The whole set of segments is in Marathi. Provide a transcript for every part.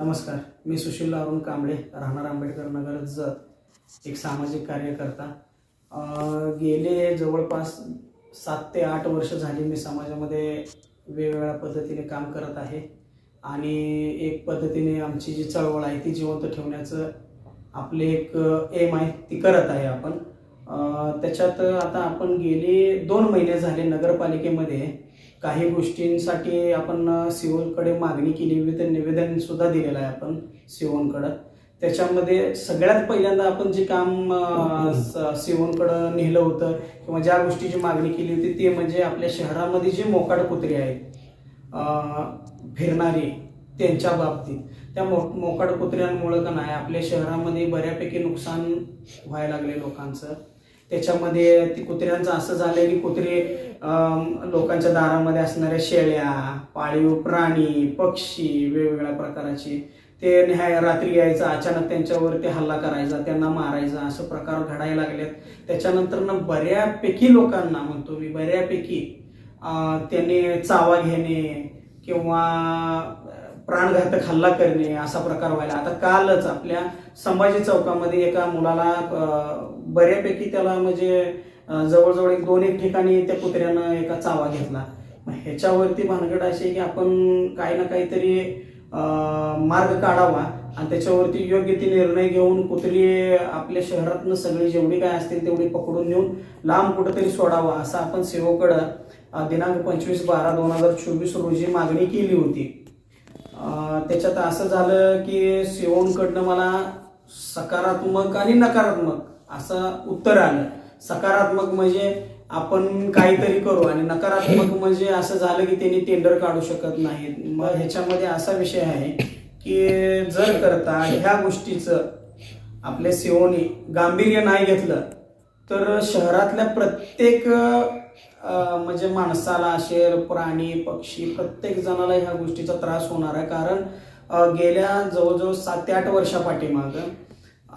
नमस्कार मी सुशील अरुण कांबळे राहणार आंबेडकर नगर जत एक सामाजिक कार्यकर्ता. गेले जवळपास सात ते आठ वर्ष झाली मी समाजामध्ये वेगवेगळ्या पद्धतीने काम करत आहे आणि एक पद्धतीने आमची जी चळवळ आहे ती जिवंत ठेवण्याचं आपले एक एम आहे ती करत आहे आपण. त्याच्यात आता आपण गेले दोन महिने झाले नगरपालिकेमध्ये. काही गोष्टींसाठी आपण सिओनकडे मागणी केली विविध निवेदन सुद्धा दिलेलं आहे आपण सिओनकडं त्याच्यामध्ये सगळ्यात पहिल्यांदा आपण जे काम स- सिओनकडं नेलं होतं किंवा ज्या गोष्टीची मागणी केली होती ते म्हणजे आपल्या शहरामध्ये जे मोकाड कुत्रे आहेत फिरणारे त्यांच्या बाबतीत. त्या मो मोकाड कुत्र्यांमुळं का नाही आपल्या शहरामध्ये बऱ्यापैकी नुकसान व्हायला लागले लोकांचं. त्याच्यामध्ये ती कुत्र्यांचं असं झालंय की कुत्रे लोकांच्या दारामध्ये असणाऱ्या शेळ्या पाळीव प्राणी पक्षी वेगवेगळ्या प्रकाराचे. ते न्याय रात्री यायचं अचानक त्यांच्यावरती हल्ला करायचा त्यांना मारायचा असं प्रकार घडायला लागलेत. त्याच्यानंतर ना बऱ्यापैकी लोकांना म्हणतो मी बऱ्यापैकी त्याने त्यांनी चावा घेणे किंवा प्राणघातक हल्ला करणे असा प्रकार व्हायला. आता कालच आपल्या संभाजी चौकामध्ये एका मुलाला बऱ्यापैकी त्याला म्हणजे जवळजवळ एक दोन एक ठिकाणी त्या कुत्र्यानं एका चावा घेतला. मग ह्याच्यावरती भानगड अशी आहे की आपण काही ना काहीतरी मार्ग काढावा आणि त्याच्यावरती योग्य ते निर्णय घेऊन कुत्री आपल्या शहरातनं सगळी जेवढी काय असतील तेवढी पकडून नेऊन लांब कुठंतरी सोडावा असं आपण सेवकडं दिनांक पंचवीस बारा दोन हजार चोवीस रोजी मागणी केली होती. त्याच्यात असं झालं की सेवोंकडनं मला सकारात्मक आणि नकारात्मक असं उत्तर आलं. सकारात्मक म्हणजे आपण काहीतरी करू आणि नकारात्मक म्हणजे असं झालं की त्यांनी टेंडर काढू शकत नाहीत. मग ह्याच्यामध्ये असा विषय आहे की जर करता ह्या गोष्टीचं आपल्या सिओनी गांभीर्य नाही घेतलं तर शहरातल्या प्रत्येक म्हणजे माणसाला असेल प्राणी पक्षी प्रत्येक जणाला ह्या गोष्टीचा त्रास होणार आहे. कारण गेल्या जवळजवळ सात ते आठ वर्षापाठीमागं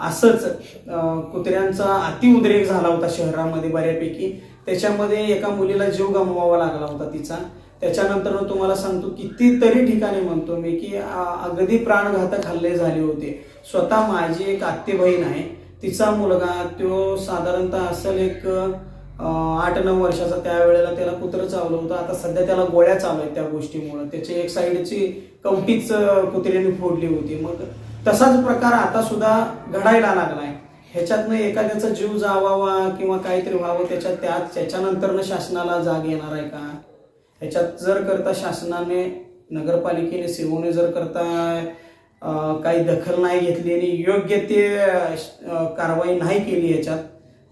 असंच कुत्र्यांचा अतिउद्रेक झाला होता शहरामध्ये बऱ्यापैकी. त्याच्यामध्ये एका मुलीला जीव गमवावा लागला होता तिचा. त्याच्यानंतर तुम्हाला सांगतो कितीतरी ठिकाणी म्हणतो मी की अगदी प्राणघातक हल्ले झाले होते. स्वतः माझी एक आत्ते बहीण आहे. तिचा मुलगा तो साधारणतः असेल एक आठ नऊ वर्षाचा. त्यावेळेला त्याला कुत्रं चावलं होतं. आता सध्या त्याला गोळ्या चालू आहेत त्या गोष्टीमुळे. त्याची एक साईडची कवटीच कुत्र्याने फोडली होती. मग तसाच प्रकार आता सुद्धा घडायला लागलाय. ह्याच्यातनं एखाद्याचा जीव जावावा किंवा काहीतरी व्हावं त्याच्यात त्या त्याच्यानंतरनं शासनाला जाग येणार आहे का? ह्याच्यात जर करता शासनाने नगरपालिकेने सेवने जर करता काही दखल नाही घेतली आणि योग्य ते कारवाई नाही केली याच्यात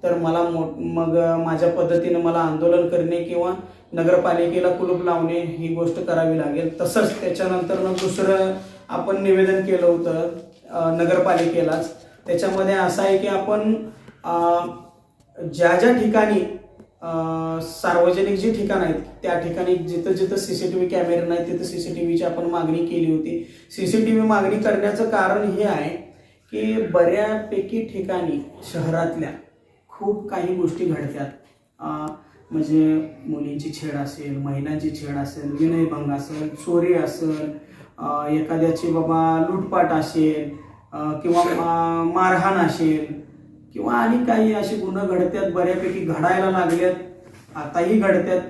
तर मला मो मग माझ्या पद्धतीनं मला आंदोलन करणे किंवा नगरपालिकेला कुलूप लावणे ही गोष्ट करावी लागेल. तसंच त्याच्यानंतरनं दुसरं आपण निवेदन केलं होतं नगरपालिकेलाच. त्याच्यामध्ये असं आहे की आपण ज्या ज्या ठिकाणी सार्वजनिक जी ठिकाण आहेत त्या ठिकाणी जिथं जिथं सी सी टी व्ही कॅमेरे नाहीत तिथं सी सी टी व्हीची आपण मागणी केली होती. सी सी टी व्ही मागणी करण्याचं कारण हे आहे की बऱ्यापैकी ठिकाणी शहरातल्या खूप काही गोष्टी घडतात. म्हणजे मुलींची छेड असेल महिलांची छेड असेल विनयभंग असेल चोरी असेल एखाद्याची बाबा लूटपाट असेल किंवा मारहाण असेल किंवा आणि काही असे गुन्हे घडतात बऱ्यापैकी घडायला लागल्यात आताही घडतात.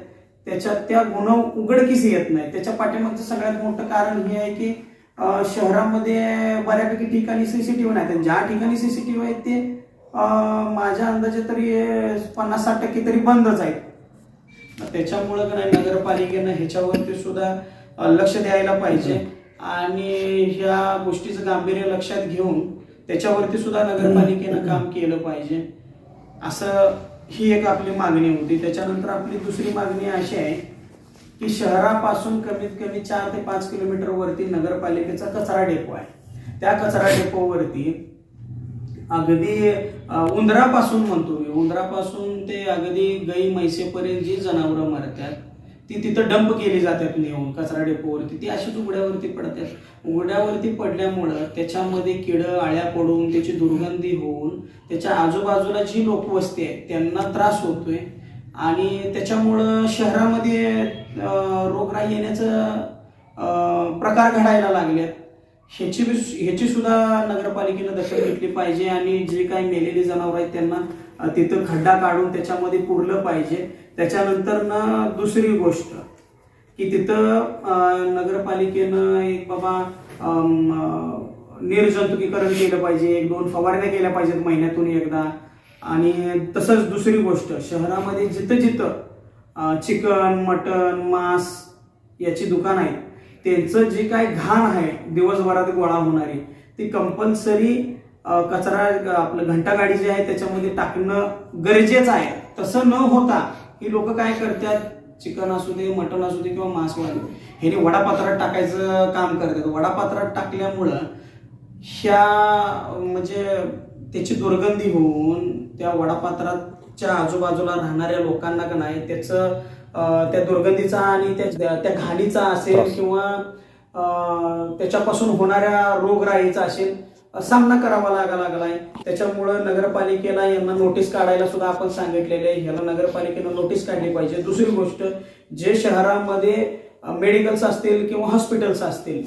त्याच्यात त्या गुन्हा उघडकीस येत नाही. त्याच्या पाठीमागचं सगळ्यात मोठं कारण हे आहे की शहरामध्ये बऱ्यापैकी ठिकाणी सीसीटीव्ही आणि ज्या ठिकाणी सीसीटीव्ही आहेत ते माझ्या अंदाजे तरी पन्नास साठ टक्के तरी बंदच आहेत. त्याच्यामुळं का नाही नगरपालिकेनं ह्याच्यावरती सुद्धा लक्ष द्यायला पाहिजे. आणि ह्या गोष्टीचं गांभीर्य लक्षात घेऊन त्याच्यावरती सुद्धा नगरपालिकेनं काम केलं पाहिजे. असं ही एक आपली मागणी होती. त्याच्यानंतर आपली दुसरी मागणी अशी आहे की शहरापासून कमीत कमी चार ते पाच किलोमीटर वरती नगरपालिकेचा कचरा डेपो आहे. त्या कचरा डेपोवरती अगदी उंदरापासून म्हणतो मी. उंदरापासून ते अगदी गाई म्हैसेपर्यंत जी जनावरं मरतात ती तिथं डंप केली जातात नेऊन कचरा डेपोवरती ती अशीच उघड्यावरती पडतात. उघड्यावरती पडल्यामुळं त्याच्यामध्ये किडं आळ्या पडून त्याची दुर्गंधी होऊन त्याच्या आजूबाजूला जी लोकवस्ती आहे त्यांना त्रास होतोय. आणि त्याच्यामुळं शहरामध्ये रोगराई येण्याचं अं, प्रकार घडायला लागलेत. ह्याची बी- ह्याची सुद्धा नगरपालिकेनं दखल घेतली पाहिजे आणि जे काही मेलेली जनावर आहेत त्यांना तिथं खड्डा काढून त्याच्यामध्ये पुरलं पाहिजे. त्याच्यानंतर ना दुसरी गोष्ट की तिथं नगरपालिकेनं एक बाबा निर्जंतुकीकरण केलं पाहिजे एक दोन फवारण्या केल्या पाहिजेत महिन्यातून एकदा. आणि तसंच दुसरी गोष्ट शहरामध्ये जिथं जिथं चिकन मटन मांस याची दुकान आहेत त्यांचं जे काय घाण आहे दिवसभरात गोळा होणारी ती कंपल्सरी कचरा आपलं घंटागाडी जी आहे त्याच्यामध्ये टाकणं गरजेचं आहे. तसं न होता ही लोक काय करतात? चिकन असू दे मटन असू दे किंवा मांस मांसवाले ह्याने वडापात्रात टाकायचं काम करतात. वडापात्रात टाकल्यामुळं ह्या म्हणजे त्याची दुर्गंधी होऊन त्या वडापात्राच्या आजूबाजूला राहणाऱ्या लोकांना का नाही त्याचं त्या दुर्गंधीचा आणि त्या त्या घाणीचा असेल किंवा त्याच्यापासून होणाऱ्या रोगराईचा असेल सामना करावा लागा लागलाय. त्याच्यामुळं नगरपालिकेला यांना नोटीस काढायला सुद्धा आपण सांगितलेले आहे. ह्याला नगरपालिकेनं नोटीस काढली पाहिजे. दुसरी गोष्ट जे शहरामध्ये मेडिकल्स असतील किंवा हॉस्पिटल्स असतील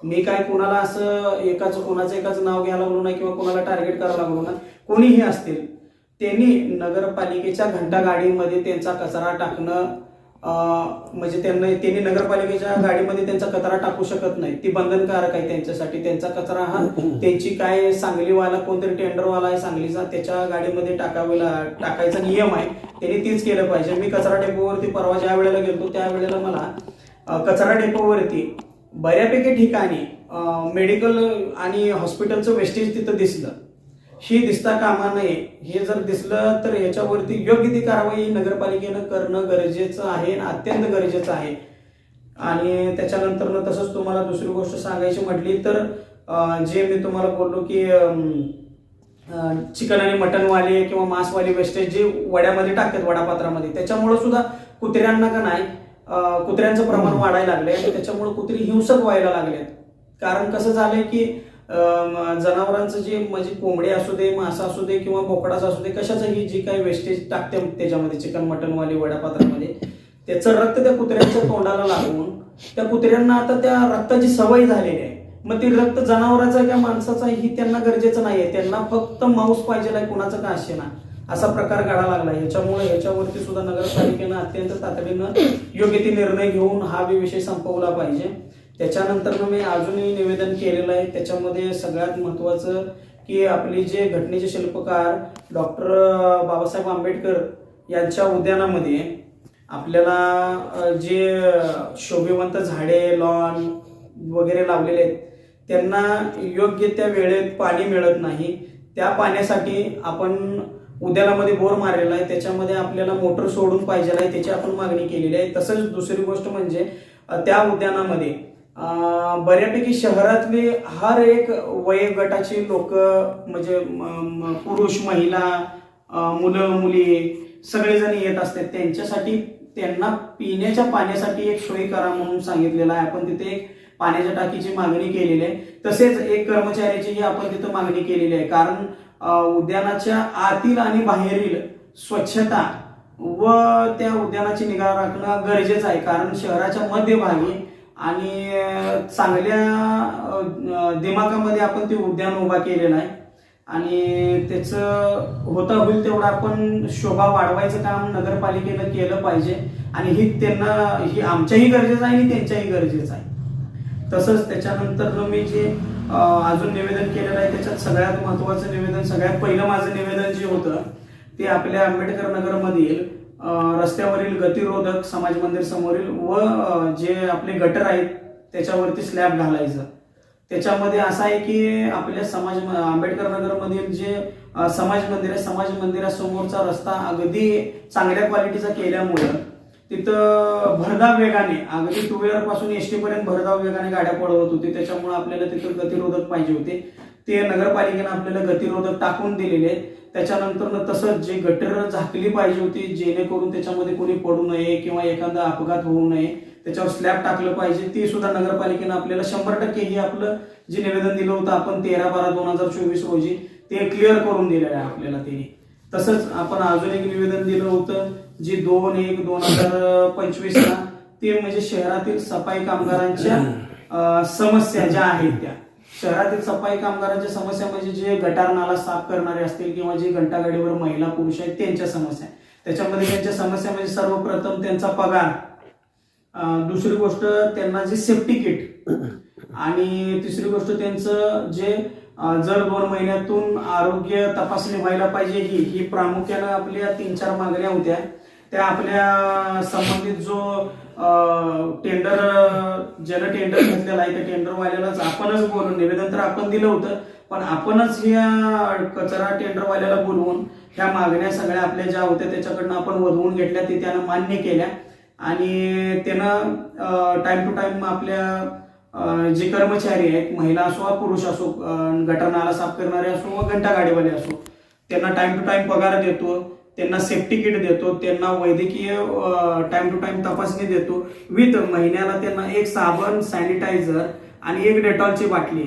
मी काय कोणाला असं एकाच कोणाचं एकाच नाव घ्यायला लागलो नाही किंवा कोणाला टार्गेट करायला लागलो ना कोणीही असतील त्यांनी नगरपालिकेच्या घंटा गाडीमध्ये त्यांचा कचरा टाकणं म्हणजे त्यांना त्यांनी नगरपालिकेच्या गाडीमध्ये त्यांचा कचरा टाकू शकत नाही. ती बंधनकारक आहे त्यांच्यासाठी. त्यांचा कचरा हा त्यांची काय सांगलीवाला कोणतरी टेंडरवाला आहे सांगलीचा त्याच्या गाडीमध्ये टाकावेला टाकायचा नियम आहे. त्यांनी तीच केलं पाहिजे. मी कचरा डेपोवरती परवा ज्या वेळेला गेलो त्यावेळेला मला कचरा डेपोवरती बऱ्यापैकी ठिकाणी मेडिकल आणि हॉस्पिटलचं वेस्टेज तिथं दिसलं. ही दिसता कामा नये हे जर दिसलं तर याच्यावरती योग्य ती कारवाई नगरपालिकेनं करणं गरजेचं आहे आणि अत्यंत गरजेचं आहे. आणि त्याच्यानंतर तसंच तुम्हाला दुसरी गोष्ट सांगायची म्हटली तर जे मी तुम्हाला बोललो की चिकन आणि मटनवाले किंवा मांसवाले वेस्टेज जे वड्यामध्ये टाकतात वडापात्रामध्ये त्याच्यामुळे सुद्धा कुत्र्यांना का नाही कुत्र्यांचं प्रमाण वाढायला लागले आणि त्याच्यामुळे कुत्री हिंसक व्हायला लागलेत कारण कसं झालंय की जनावरांचं जे म्हणजे कोंबडे असू दे मासा असू दे किंवा बोकडाच असू दे कशाचंही जी काही वेस्टेज टाकते त्याच्यामध्ये चिकन मटनवाले वडापात्रामध्ये त्याचं रक्त त्या कुत्र्यांच्या तोंडाला लागून त्या कुत्र्यांना आता त्या रक्ताची सवय झालेली आहे. मग ती रक्त जनावराचा किंवा माणसाचा ही त्यांना गरजेचं नाहीये. त्यांना फक्त मांस पाहिजे नाही कुणाचं का असे ना. असा प्रकार घडा लागला. याच्यामुळे याच्यावरती सुद्धा नगरपालिकेनं अत्यंत तातडीनं योग्य ती निर्णय घेऊन हा विषय संपवला पाहिजे. त्याच्यानंतर मी अजूनही निवेदन केलेलं आहे. त्याच्यामध्ये सगळ्यात महत्वाचं की आपली जे घटनेचे शिल्पकार डॉक्टर बाबासाहेब आंबेडकर यांच्या उद्यानामध्ये आपल्याला जे शोभिवंत झाडे लॉन वगैरे लावलेले आहेत त्यांना योग्य त्या वेळेत पाणी मिळत नाही. त्या पाण्यासाठी आपण उद्यानामध्ये बोर मारलेला आहे. त्याच्यामध्ये आपल्याला मोटर सोडून पाहिजे आहे त्याची आपण मागणी केलेली आहे. तसंच दुसरी गोष्ट म्हणजे त्या उद्यानामध्ये बऱ्यापैकी शहरातले हर एक वयोगटाचे लोक म्हणजे पुरुष महिला मुलं मुली सगळेजण येत असतात. त्यांच्यासाठी त्यांना पिण्याच्या पाण्यासाठी एक सोय करा म्हणून सांगितलेलं आहे. आपण तिथे एक पाण्याच्या टाकीची मागणी केलेली आहे. तसेच एक कर्मचाऱ्याचीही आपण तिथं मागणी केलेली आहे. कारण उद्यानाच्या आतील आणि बाहेरील स्वच्छता व त्या उद्यानाची निगा राखणं गरजेचं आहे. कारण शहराच्या मध्यभागी आणि चांगल्या दिमागामध्ये आपण ते उद्यान उभा केलेलं आहे. आणि त्याचं होता होईल तेवढं आपण शोभा वाढवायचं काम नगरपालिकेनं केलं पाहिजे. आणि ही त्यांना ही आमच्याही गरजेचं आहे आणि त्यांच्याही गरजेचं आहे. तसंच त्याच्यानंतर मी जे अजून निवेदन केलेलं आहे त्याच्यात सगळ्यात महत्वाचं निवेदन सगळ्यात पहिलं माझं निवेदन जे होतं ते आपल्या आंबेडकर नगरमधील अं, रस्त्यावरील गतिरोधक समाज मंदिर समोरील व जे आपले गटर आहेत त्याच्यावरती स्लॅब घालायचं. त्याच्यामध्ये असं आहे की आपल्या समाज आंबेडकर नगरमधील जे समाज मंदिर आहे समाज मंदिरासमोरचा रस्ता अगदी चांगल्या क्वालिटीचा केल्यामुळं तिथं भरधाव वेगाने अगदी टू व्हीलरपासून एस टी पर्यंत भरधाव वेगाने गाड्या पळवत होती. त्याच्यामुळे आपल्याला तिथं गतिरोधक पाहिजे होते. ते नगरपालिकेनं आपल्याला गतिरोधक टाकून दिलेले आहेत. त्याच्यानंतर तसंच जे गटर झाकली पाहिजे होती जेणेकरून त्याच्यामध्ये कोणी पडू नये किंवा एखादा अपघात होऊ नये त्याच्यावर स्लॅब टाकलं पाहिजे. ते सुद्धा नगरपालिकेनं आपल्याला शंभर टक्के हे आपलं जे निवेदन दिलं होतं आपण तेरा बारा दोन हजार चोवीस रोजी ते क्लिअर करून दिलेलं आहे आपल्याला त्यांनी. तसंच आपण अजून एक निवेदन दिलं होतं जी दोन एक दोन हजार पंचवीस ला ते म्हणजे शहरातील सफाई कामगारांच्या समस्या ज्या आहेत त्या. शहरातील सफाई कामगारांच्या समस्या म्हणजे जे गटार नाला साफ करणारे असतील किंवा जे घंटागाडीवर महिला पुरुष आहेत त्यांच्या समस्या त्याच्यामध्ये त्यांच्या समस्या म्हणजे सर्वप्रथम त्यांचा पगार. दुसरी गोष्ट त्यांना जे सेफ्टी किट आणि तिसरी गोष्ट त्यांचं जे जर दोन महिन्यातून आरोग्य तपासणी व्हायला पाहिजे ही ही प्रामुख्यानं आपल्या तीन चार मागण्या होत्या. त्या आपल्या संबंधित जो टेंडर ज्यानं टेंडर घेतलेला आहे त्या टेंडरवाल्यालाच आपणच बोलून निवेदन तर आपण दिलं होतं पण आपणच या कचरा टेंडरवाल्याला बोलवून ह्या मागण्या सगळ्या आपल्या ज्या होत्या त्याच्याकडनं आपण वधवून घेतल्या ते त्यानं मान्य केल्या. आणि त्यानं टाइम टू टाइम आपल्या जे कर्मचारी आहेत महिला असो वा पुरुष असो अं, गटार नाला साफ करणारे असो व घंटा गाडीवाले असो त्यांना टाइम टू टाइम पगार देतो. त्यांना सेफ्टी किट देतो त्यांना वैद्यकीय टाइम टू टाइम तपासणी देतो. विथ महिन्याला त्यांना एक साबण सॅनिटायझर आणि एक डेटॉलची बाटली.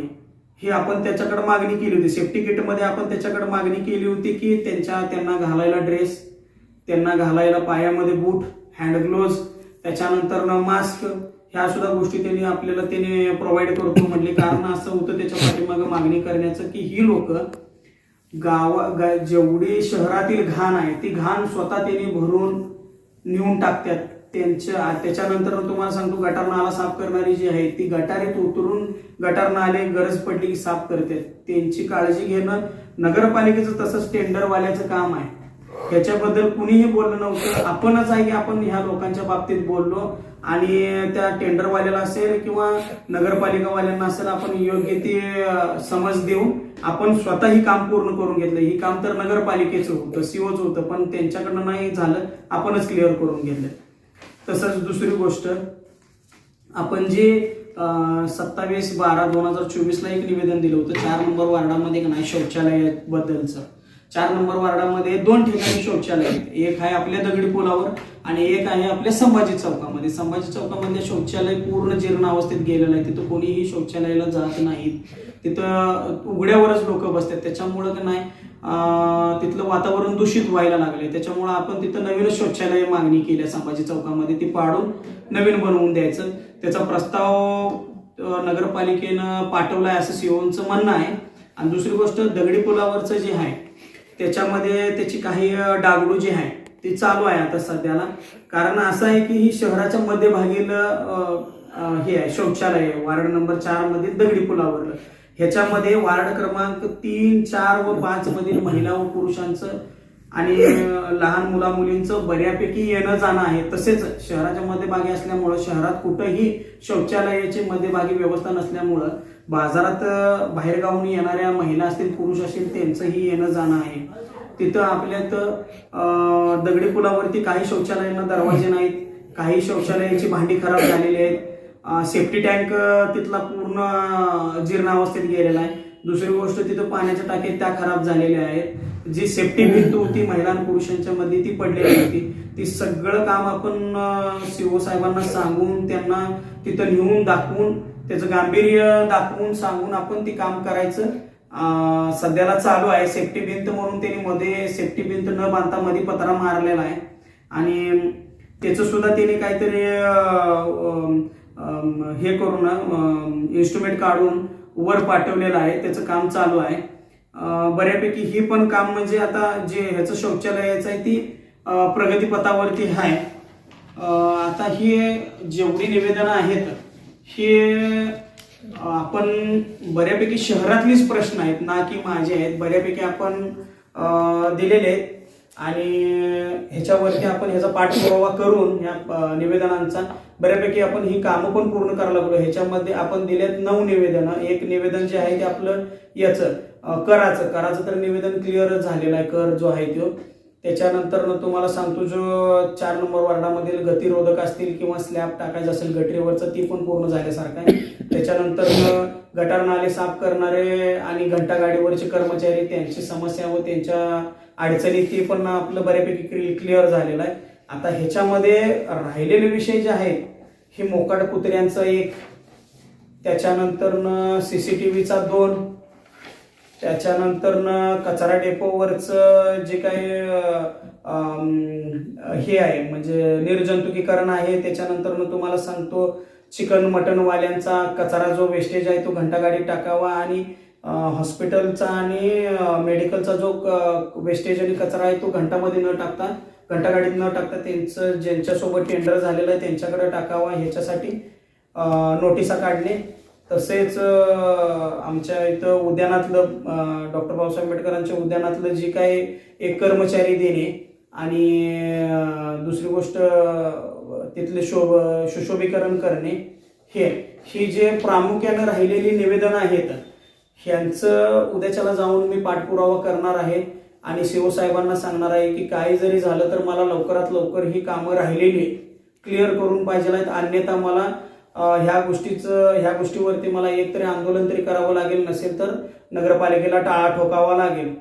ही आपण त्याच्याकडे मागणी केली होती. सेफ्टी किटमध्ये आपण त्याच्याकडे मागणी केली होती की त्यांच्या त्यांना घालायला ड्रेस त्यांना घालायला पायामध्ये बूट हँड ग्लोव्ज त्याच्यानंतर मास्क ह्या सुद्धा गोष्टी त्यांनी आपल्याला त्याने प्रोव्हाइड करतो. म्हणले कारण असं होतं त्याच्या पाठीमागं मागणी करण्याचं की ही लोक गावा गा- जेवढी शहरातील घाण आहे ती घाण स्वतः त्यांनी भरून नेऊन टाकतात. त्यांच्या त्याच्यानंतर तुम्हाला सांगतो गटार नाला साफ करणारी जी आहे ती गटारीत उतरून गटार नाले गरज पडली की साफ करतात त्यांची काळजी घेणं नगरपालिकेचं तसंच टेंडरवाल्याचं काम आहे. ह्याच्याबद्दल कुणीही बोललं नव्हतं. आपणच आहे की आपण ह्या लोकांच्या बाबतीत बोललो. आणि त्या टेंडरवाल्याला असेल किंवा नगरपालिकावाल्यांना असेल आपण योग्य ती समज देऊन आपण स्वतः ही काम पूर्ण करून घेतलं. ही काम तर नगरपालिकेचं होतं सीओच होतं पण त्यांच्याकडनं नाही झालं आपणच क्लिअर करून घेतलं. तसंच दुसरी गोष्ट आपण जे सत्तावीस बारा दोन हजार चोवीसला एक निवेदन दिलं होतं चार नंबर वार्डामध्ये एक नाही शौचालयाबद्दलचं. चार नंबर वार्डामध्ये दोन ठिकाणी शौचालय आहेत. एक आहे आपल्या दगडी पुलावर आणि एक आहे आपल्या संभाजी चौकामध्ये. संभाजी चौकामध्ये शौचालय पूर्ण जीर्ण अवस्थेत गेलेलं आहे. तिथं कोणीही शौचालयाला जात नाहीत. तिथं उघड्यावरच लोक बसतात. त्याच्यामुळं का नाही तिथलं वातावरण दूषित व्हायला लागले त्याच्यामुळं आपण तिथं नवीनच शौचालय मागणी केली संभाजी चौकामध्ये. ती पाडून नवीन बनवून द्यायचं. त्याचा प्रस्ताव नगरपालिकेनं नगरपालिकेनं पाठवलाय असं सीओचं म्हणणं आहे. आणि दुसरी गोष्ट दगडी पुलावरचं जे आहे त्याच्यामध्ये त्याची काही डागडू जी आहे ती चालू आहे आता सध्याला. कारण असं आहे की ही शहराच्या मध्यभागील हे आहे शौचालय वार्ड नंबर चारमध्ये दगडी पुलावर ह्याच्यामध्ये वार्ड क्रमांक तीन चार व पाच मधील महिला व पुरुषांचं आणि लहान मुला मुलींचं बऱ्यापैकी येणं जाणं आहे. तसेच शहराच्या मध्यभागी असल्यामुळं शहरात कुठंही शौचालयाची मध्यभागी व्यवस्था नसल्यामुळं बाजारात बाहेरगावून येणाऱ्या महिला असतील पुरुष असतील त्यांचंही येणं जाणं आहे. तिथं आपल्यात दगडी पुलावरती काही शौचालयांना दरवाजे नाहीत काही शौचालयाची भांडी खराब झालेली आहेत. सेफ्टी टँक तिथला पूर्ण जीर्णावस्थेत गेलेला आहे. दुसरी गोष्ट तिथं पाण्याच्या टाकीत त्या खराब झालेल्या आहेत. जी सेफ्टी भिंत होती महिला आणि पुरुषांच्या मध्ये ती पडलेली होती. ती सगळं काम आपण सीओ साहेबांना सांगून त्यांना तिथं नेऊन दाखवून त्याचं गांभीर्य दाखवून सांगून आपण ती काम करायचं. सध्याला चालू आहे सेफ्टी भिंत म्हणून त्यांनी मध्ये सेफ्टी भिंत न बांधता मध्ये पत्रा मारलेला आहे. आणि त्याचं सुद्धा त्याने काहीतरी हे करून इन्स्ट्रुमेंट काढून वर पाठवलेलं आहे. त्याचं काम चालू आहे. बऱ्यापैकी ही पण काम म्हणजे आता जे ह्याचं शौचालयाचं आहे ती प्रगतीपथावरती आहे. आता ही जेवढी निवेदनं आहेत हे आपण बऱ्यापैकी शहरातलीच प्रश्न आहेत ना की माझे आहेत. बऱ्यापैकी आपण दिलेले आहेत. आणि ह्याच्यावरती आपण ह्याचा पाठपुरावा करून या निवेदनांचा बऱ्यापैकी आपण ही कामं पण पूर्ण करायला लागलो. ह्याच्यामध्ये आपण दिलेत नऊ निवेदनं. एक निवेदन जे आहे ते आपलं याचं कराचं. कराचं तर निवेदन क्लिअर झालेलं आहे. कर जो आहे तो. त्याच्यानंतर तुम्हाला सांगतो जो चार नंबर वार्डामधील गतिरोधक असतील किंवा स्लॅब टाकायचं असेल गटरीवरचं ती पण पूर्ण झाल्यासारखं आहे. त्याच्यानंतर गटार नाले साफ करणारे आणि घंटागाडीवरचे कर्मचारी त्यांची समस्या व त्यांच्या अडचणी ते पण आपलं बऱ्यापैकी क्लिअर झालेलं आहे. आता ह्याच्यामध्ये राहिलेले विषय जे आहेत हे मोकाट कुत्र्यांचं एक. त्याच्यानंतर न सीसीटीव्हीचा दोन. त्याच्यानंतर न कचरा डेपोवरचं जे काही हे आहे म्हणजे निर्जंतुकीकरण आहे त्याच्यानंतर तुम्हाला सांगतो चिकन मटनवाल्यांचा कचरा जो वेस्टेज आहे तो घंटागाडीत टाकावा आणि हॉस्पिटलचा आणि मेडिकलचा जो वेस्टेज आणि कचरा आहे तो घंटामध्ये न टाकता घंटागाडीत न टाकता त्यांचं ज्यांच्यासोबत टेंडर झालेलं आहे त्यांच्याकडे टाकावा ह्याच्यासाठी नोटिसा काढणे. तसेच आमच्या इथं उद्यानातलं डॉक्टर बाबासाहेब आंबेडकरांच्या उद्यानातलं जे काही एक कर्मचारी देणे आणि दुसरी गोष्ट तिथले शोभ सुशोभीकरण करणे हे ही जे प्रामुख्यानं राहिलेली निवेदनं आहेत ह्यांचं उद्याच्याला जाऊन मी पाठपुरावा करणार आहे आणि शिवसाहेबांना सांगणार आहे की काही जरी झालं तर मला लवकरात लवकर ही कामं राहिलेली क्लिअर करून पाहिजे आहेत अन्यथा मला ह्या गोष्टीचं ह्या गोष्टीवरती मला एकतरी आंदोलन तरी करावं लागेल नसेल तर नगरपालिकेला टाळा ठोकावा लागेल.